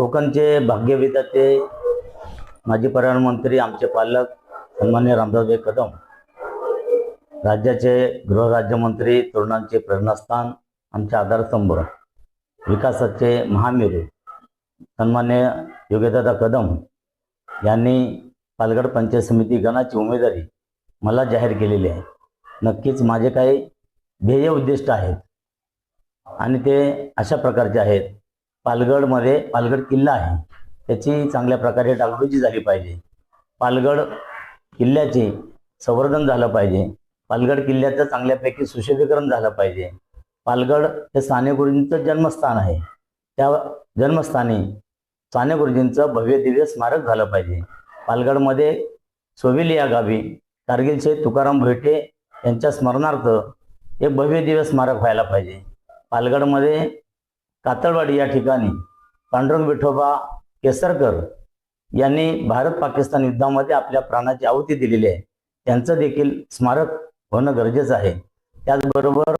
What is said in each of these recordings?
कोकणचे भाग्यविधाते माजी प्रधानमंत्री आमचे पालक सन्मान्य रामदासभाई कदम राज्याचे गृहराज्यमंत्री तरुणांचे प्रेरणास्थान आमचे आधारस्तंभ विकासाचे महामेरू सन्मान्य योगेदादा कदम यांनी पालघर पंचायत समिती गणाची उमेदवारी मला जाहीर केलेली आहे. नक्कीच माझे काही ध्येय उद्दिष्ट आहेत आणि ते अशा प्रकारचे आहेत. पालगडमध्ये पालगड किल्ला आहे. त्याची चांगल्या प्रकारे डागडुजी झाली पाहिजे. पालगड किल्ल्याचे संवर्धन झालं पाहिजे. पालगड किल्ल्याचं चांगल्यापैकी सुशोभीकरण झालं पाहिजे. पालगड हे साने गुरुजींचं जन्मस्थान आहे. त्या जन्मस्थानी साने गुरुजींचं भव्य दिव्य स्मारक झालं पाहिजे. पालगडमध्ये सोविली या गावी कारगिलचे तुकाराम भोईटे यांच्या स्मरणार्थ एक भव्य दिव्य स्मारक व्हायला पाहिजे. पालगडमध्ये कातळवाडी या ठिकाणी पांडुरंग विठोबा केसरकर यांनी भारत पाकिस्तान युद्धामध्ये आपल्या प्राणाची आहुती दिलेली आहे. त्यांचं देखील स्मारक होणं गरजेचं आहे. त्याचबरोबर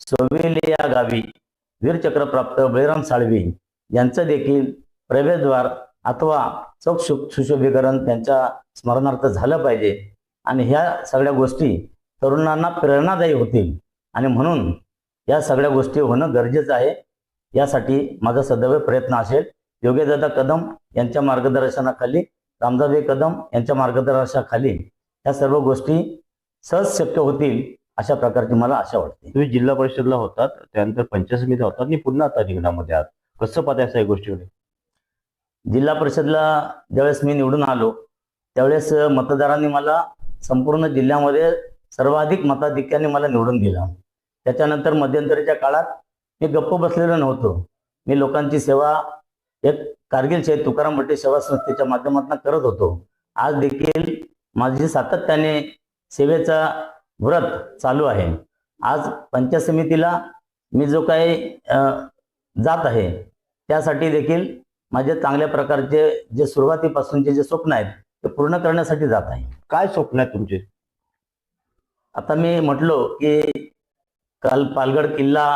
सोवेली या गावी वीरचक्रप्राप्त बळीराम साळवी यांचं देखील प्रवेशद्वार अथवा चौक सु सुशोभीकरण त्यांच्या स्मरणार्थ झालं पाहिजे. आणि ह्या सगळ्या गोष्टी तरुणांना प्रेरणादायी होतील. आणि म्हणून या सगळ्या गोष्टी होणं गरजेचं आहे. यासाठी माझा सदैव प्रयत्न असेल. योगेदादा कदम यांच्या मार्गदर्शनाखाली रामदासभाई कदम यांच्या मार्गदर्शनाखाली या सर्व गोष्टी सहज शक्य होतील अशा प्रकारची मला आशा वाटते. तुम्ही जिल्हा परिषदला होतात त्यानंतर पंचायत समिती होतात आणि पुन्हा आता रिंगणामध्ये आहात. कसं पाहताय या गोष्टीकडे? जिल्हा परिषदला ज्यावेळेस मी निवडून आलो त्यावेळेस मतदारांनी मला संपूर्ण जिल्ह्यामध्ये सर्वाधिक मताधिक्याने मला निवडून दिलं. त्याच्यानंतर मध्यंतरीच्या काळात मी गप्प बसलेलो नव्हतो. मी लोकांची सेवा एक कारगिल शहीद तुकाराम भट्टे सेवा संस्थेच्या माध्यमातून करत होतो. आज देखील माझी सातत्याने सेवेचा व्रत चालू आहे. आज पंचायत समितीला मी जो काही जात आहे त्यासाठी देखील माझे चांगल्या प्रकारचे जे सुरुवातीपासूनचे जे स्वप्न आहेत ते पूर्ण करण्यासाठी जात आहे. काय स्वप्न आहेत तुमचे? आता मी म्हटलो की काल पालगड किल्ला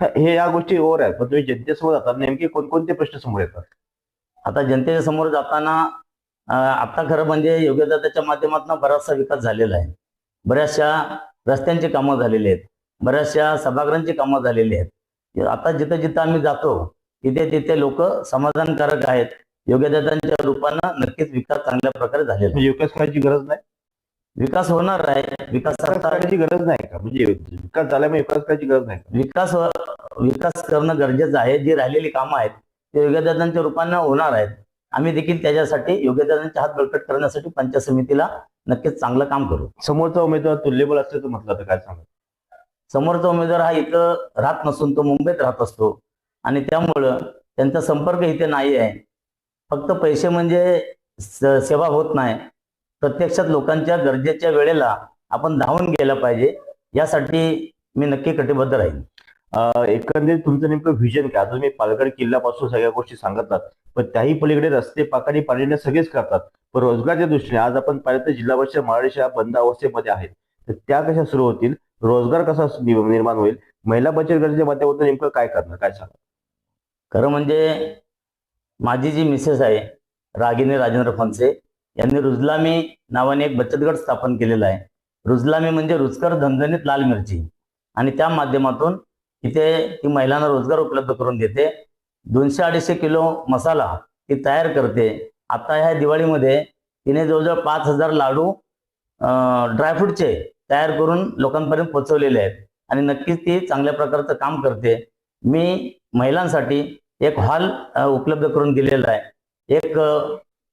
हे या गोष्टी ओर आहेत. पण तुम्ही जनतेसमोर जातात नेमके कोणकोणते प्रश्न समोर येतात? आता जनतेच्या समोर जाताना आता खरं म्हणजे योग्यदाच्या माध्यमातून बराचसा विकास झालेला आहे. बऱ्याचशा रस्त्यांची कामं झालेली आहेत. बऱ्याचशा सभागृहांची कामं झालेली आहेत. आता जिथं जिथं आम्ही जातो तिथे तिथे लोक समाधानकारक आहेत. योग्यदातांच्या रूपानं नक्कीच विकास चांगल्या प्रकारे झालेला आहे. म्हणजे विकास करायची गरज नाही? विकास होणार आहे विकास करायची गरज नाही का? म्हणजे विकास झाल्यामुळे विकास करायची गरज नाही का? विकास विकास करणं गरजेचं आहे. जी राहिलेली कामं आहेत ते योग्यदातांच्या रूपानं होणार आहेत. आम्ही देखील त्याच्यासाठी योग्यदातांचे हात बळकट करण्यासाठी पंचायत समितीला नक्कीच चांगलं काम करू. समोरचा उमेदवार तुल्यबल असल्याचं म्हटलं तर काय सांगा समोरचा उमेदवार हा इथं राहत नसून तो मुंबईत राहत असतो. आणि त्यामुळं त्यांचा संपर्क इथे नाही आहे. फक्त पैसे म्हणजे सेवा होत नाही. प्रत्यक्षात लोकांच्या गरजेच्या वेळेला आपण धावून गेलं पाहिजे यासाठी मी नक्की कटिबद्ध राहील एकंदरीत तुमचं नेमकं व्हिजन काय? आता तुम्ही पालघर किल्ल्यापासून सगळ्या गोष्टी सांगतात पण त्याही पलीकडे रस्ते पाकारी पाणी सगळेच करतात. पण रोजगारच्या दृष्टीने आज आपण पाहिलं तर जिल्हा परिषद महाराष्ट्र बंद अवस्थेमध्ये आहेत. तर त्या कशा सुरू होतील? रोजगार कसा निर्माण होईल? महिला बचत गटाच्या माध्यमातून नेमकं काय करणार? काय सांगा खरं म्हणजे माझी जी मिसेस आहे रागिनी राजेंद्र फनसे यांनी रुजलामी नावाने एक बचत गट स्थापन केलेला आहे. रुजलामी म्हणजे रुचकर धनधणीत लाल मिरची. आणि त्या माध्यमातून इथे ती महिलांना रोजगार उपलब्ध करून देते. दोनशे अडीचशे किलो मसाला ती तयार करते. आता ह्या दिवाळीमध्ये तिने जवळजवळ पाच हजार लाडू ड्रायफ्रूटचे तयार करून लोकांपर्यंत पोहोचवलेले आहेत. आणि नक्कीच ती चांगल्या प्रकारचं काम करते. मी महिलांसाठी एक हॉल उपलब्ध करून दिलेला आहे. एक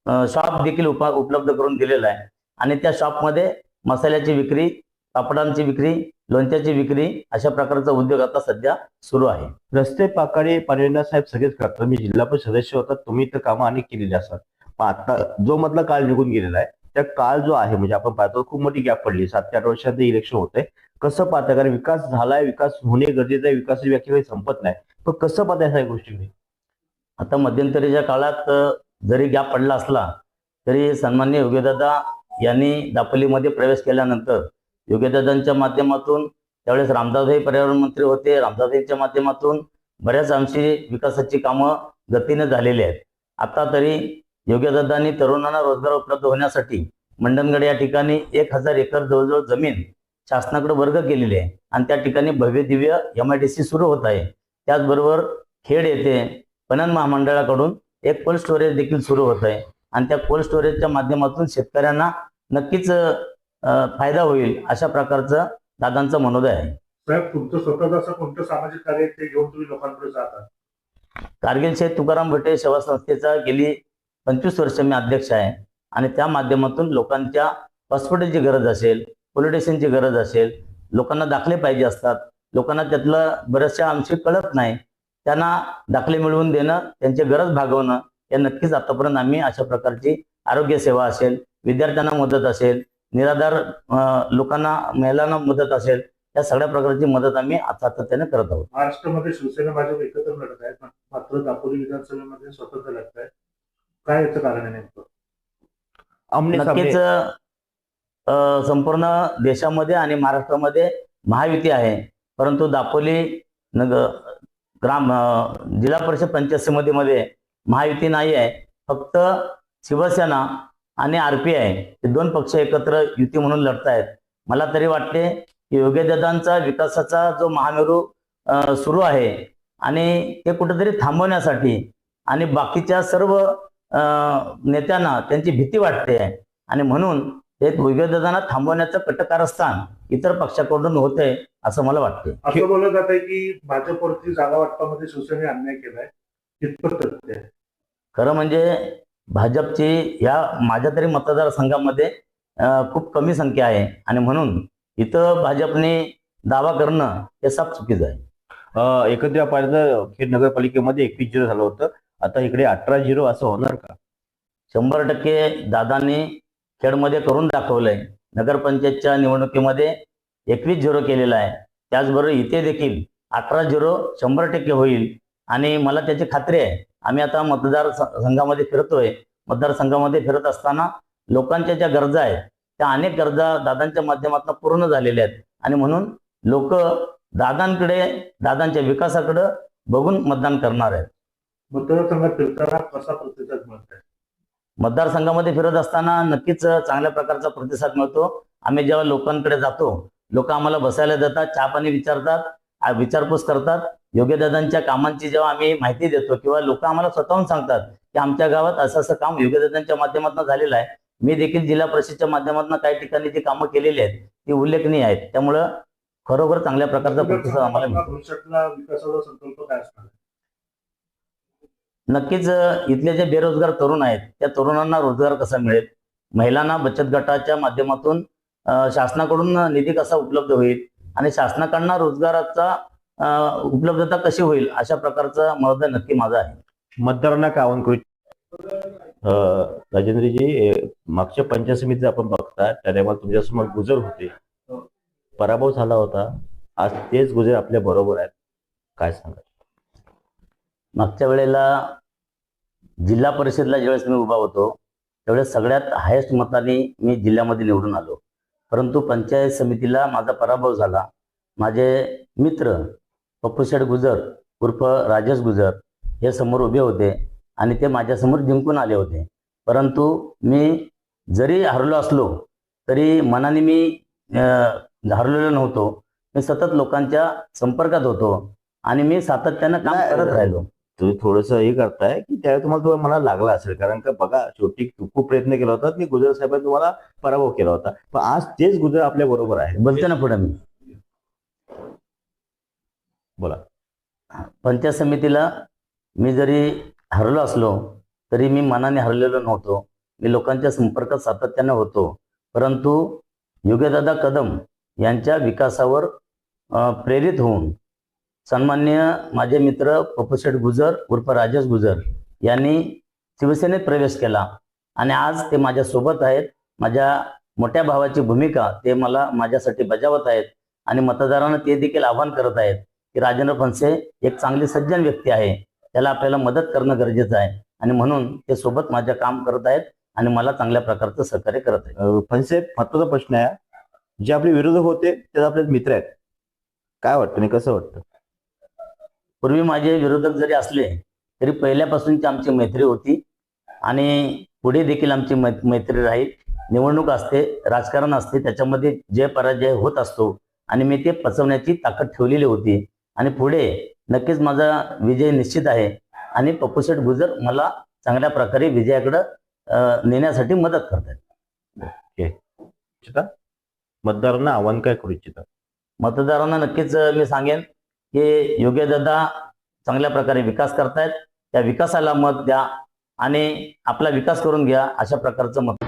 शॉप देखील उप उपलब्ध करून दिलेला आहे. आणि त्या शॉपमध्ये मसाल्याची विक्री पापडांची विक्री लोणच्याची विक्री अशा प्रकारचा उद्योग आता सध्या सुरू आहे. रस्ते पाकाळे पाणीवंडा साहेब सगळेच करतात. मी जिल्हा परिषद सदस्य होतात तुम्ही तर कामं अनेक केलेली असतात. पण आता जो मधला काळ निघून गेलेला आहे त्या काळ जो आहे म्हणजे आपण पाहतो खूप मोठी गॅप पडली. सात ते आठ वर्षात इलेक्शन होतंय कसं पाहता कारण विकास झालाय विकास होणे गरजेचं आहे विकासाची व्याख्या काही संपत नाही. पण कसं पाहता या सगळ्या गोष्टीकडे आता मध्यंतरीच्या काळात जरी गॅप पडला असला तरी सन्मान्य योगेदादा यांनी दापोलीमध्ये प्रवेश केल्यानंतर योगेदादांच्या माध्यमातून त्यावेळेस रामदासभाई पर्यावरण मंत्री होते. रामदासभाईंच्या माध्यमातून बऱ्याच आमची विकासाची कामं गतीने झालेली आहेत. आता तरी योग्यदादांनी तरुणांना रोजगार उपलब्ध होण्यासाठी मंडणगड या ठिकाणी एक हजार एकर जवळजवळ जमीन शासनाकडे वर्ग केलेली आहे आणि त्या ठिकाणी भव्य Divya M I D C सुरू होत आहे. त्याचबरोबर खेड येथे पणन महामंडळाकडून एक कोल्ड स्टोरेज देखील सुरू होत आहे आणि त्या कोल्ड स्टोरेजच्या माध्यमातून शेतकऱ्यांना नक्कीच फायदा होईल अशा प्रकारचं दादांचं मनोदय आहे. साहेब तुमचं स्वतःच असं कोणतं सामाजिक कार्य आहे ते घेऊन तुम्ही लोकांकडे जातात कारगिल शेठ तुकाराम भटे सेवा संस्थेचा गेली पंचवीस वर्ष मी अध्यक्ष आहे. आणि त्या माध्यमातून लोकांच्या हॉस्पिटलची गरज असेल पोलीस स्टेशनची गरज असेल लोकांना दाखले पाहिजे असतात. लोकांना त्यातलं बऱ्याचशा अंशी कळत नाही. त्यांना दाखले मिळवून देणं त्यांची गरज भागवणं हे नक्कीच आतापर्यंत आम्ही अशा प्रकारची आरोग्य सेवा असेल विद्यार्थ्यांना मदत असेल निराधार लोकांना महिलांना मदत असेल या सगळ्या प्रकारची मदत आम्ही सातत्याने करत आहोत. महाराष्ट्रामध्ये शिवसेना भाजप एकत्र लढत आहेत मात्र दापोली विधानसभेमध्ये स्वतंत्र लढत आहे काय याचं कारण आहे नेमकं? आमने नक्कीच संपूर्ण देशामध्ये आणि महाराष्ट्रामध्ये महायुती आहे. परंतु दापोली नग ग्राम जिल्हा परिषद पंचायत समितीमध्ये महायुती नाही आहे. फक्त शिवसेना आणि आर पी आय हे दोन पक्ष एकत्र युती म्हणून लढतायत. मला तरी वाटते की योग्यदादांचा विकासाचा जो महामेरू सुरू आहे आणि ते कुठेतरी थांबवण्यासाठी आणि बाकीच्या सर्व नेत्यांना त्यांची भीती वाटते आणि म्हणून हे योग्यदादांना थांबवण्याचं कटकारस्थान इतर पक्षाकडून होतंय. असं मला वाटते असं बोललं जात आहे की भाजपवरती जागा वाटपामध्ये शिवसेनेने अन्याय केलाय. कितपत आहे? खरं म्हणजे भाजपची या माझ्या तरी मतदारसंघामध्ये खूप कमी संख्या आहे. आणि म्हणून इथं भाजपने दावा करणं हे साफ चुकीचं आहे. एकत्र पाहिलं खेड नगरपालिकेमध्ये एकवीस झिरो झालं होतं. आता इकडे अठरा झिरो असं होणार का? शंभर टक्के दादांनी खेडमध्ये करून दाखवलंय. नगरपंचायतच्या निवडणुकीमध्ये एकवीस झिरो केलेला आहे. त्याचबरोबर इथे देखील अठरा झिरो शंभर टक्के होईल. आणि मला त्याची खात्री आहे. आम्ही आता मतदार संघामध्ये फिरतोय. मतदारसंघामध्ये फिरत असताना लोकांच्या ज्या गरजा आहेत त्या अनेक गरजा दादांच्या माध्यमातून पूर्ण झालेल्या आहेत. आणि म्हणून लोक दादांकडे दादांच्या विकासाकडे बघून मतदान करणार आहेत. मतदारसंघात फिरताना कसा प्रतिसाद मिळत आहे मतदारसंघामध्ये फिरत असताना नक्कीच चांगल्या प्रकारचा प्रतिसाद मिळतो. आम्ही जेव्हा लोकांकडे जातो लोक आम्हाला बसायला देतात चहा पाणी विचारतात विचारपूस करतात. योग्यदादांच्या कामांची जेव्हा आम्ही माहिती देतो किंवा लोक आम्हाला स्वतःहून सांगतात की आमच्या गावात असं असं काम योग्यदादांच्या माध्यमातून झालेलं आहे. मी देखील जिल्हा परिषदच्या माध्यमातून काही ठिकाणी जी कामं केलेली आहेत ती उल्लेखनीय आहेत. त्यामुळं खरोखर चांगल्या प्रकारचा प्रतिसाद आम्हाला मिळतो? नक्कीच इथले जे बेरोजगार तरुण आहेत त्या तरुणांना रोजगार कसा मिळेल? महिलांना बचत गटाच्या माध्यमातून शासनाकडून निधी कसा उपलब्ध होईल आणि शासनाकडनं रोजगाराचा उपलब्धता कशी होईल अशा प्रकारचा मदत नक्की माझा आहे. मतदारांना काय आवाहन करू? राजेंद्रजी मागच्या पंचायत समितीत आपण बघता त्या टायमाला तुमच्यासमोर गुजर होते. पराभव झाला होता. आज तेच गुजर आपल्या बरोबर आहेत. काय सांगा मागच्या वेळेला जिल्हा परिषदला ज्यावेळेस मी उभा होतो त्यावेळेस सगळ्यात हायेस्ट मताने मी जिल्ह्यामध्ये निवडून आलो. परंतु पंचायत समितीला माझा पराभव झाला. माझे मित्र पप्पूशेठ गुजर उर्फ राजेश गुजर हे समोर उभे होते आणि ते माझ्यासमोर जिंकून आले होते. परंतु मी जरी हरलो असलो तरी मनाने मी हरलेलो नव्हतो. मी सतत लोकांच्या संपर्कात होतो आणि मी सातत्यानं काम करत राहिलो. तुम्ही थोडंसं हे करताय की त्यावेळी तुम्हाला थोडं मनाला लागला असेल. कारण का बघा शेवटी खूप प्रयत्न केला होता की गुजर साहेबांनी तुम्हाला पराभव केला होता. पण आज तेच गुजर आपल्या बरोबर आहे. बोलते ना पुढे मी. बोला. पंचायत समितीला मी जरी हरलो असलो तरी मी मनाने हरलेलो नव्हतो. मी लोकांच्या संपर्कात सातत्याने होतो. परंतु योग्यदादा कदम यांच्या विकासावर प्रेरित होऊन सन्मान्य माझे मित्र पप्पूशेठ गुजर उर्फ राजेश गुजर यांनी शिवसेनेत प्रवेश केला. आणि आज ते माझ्यासोबत आहेत. माझ्या मोठ्या भावाची भूमिका ते मला माझ्यासाठी बजावत आहेत. आणि मतदारांना ते देखील आवाहन करत आहेत की राजेंद्र फणसे एक चांगली सज्जन व्यक्ती आहे. त्याला आपल्याला मदत करणं गरजेचं आहे. आणि म्हणून ते सोबत माझ्या काम करत आहेत आणि मला चांगल्या प्रकारचं सहकार्य करत आहेत. फनसे फणसे महत्त्वाचा प्रश्न आहे. जे आपले विरोधक होते ते आपले मित्र आहेत. काय वाटतं आणि कसं वाटतं? पूर्वी माझे विरोधक जरी असले तरी पहिल्यापासूनची आमची मैत्री होती. आणि पुढे देखील आमची मै मैत्री राहील. निवडणूक असते राजकारण असते त्याच्यामध्ये जय पराजय होत असतो आणि मी ते पचवण्याची ताकद ठेवलेली होती. आणि पुढे नक्कीच माझा विजय निश्चित आहे. आणि पप्पूशेठ गुजर मला चांगल्या प्रकारे विजयाकडं नेण्यासाठी मदत करतात. इच्छिता मतदारांना आव्हान काय करू इच्छिता मतदारांना नक्कीच मी सांगेन की योग्यदादा चांगल्या प्रकारे विकास करतायत. त्या विकासाला मत द्या आणि आपला विकास करून घ्या अशा प्रकारचं मत.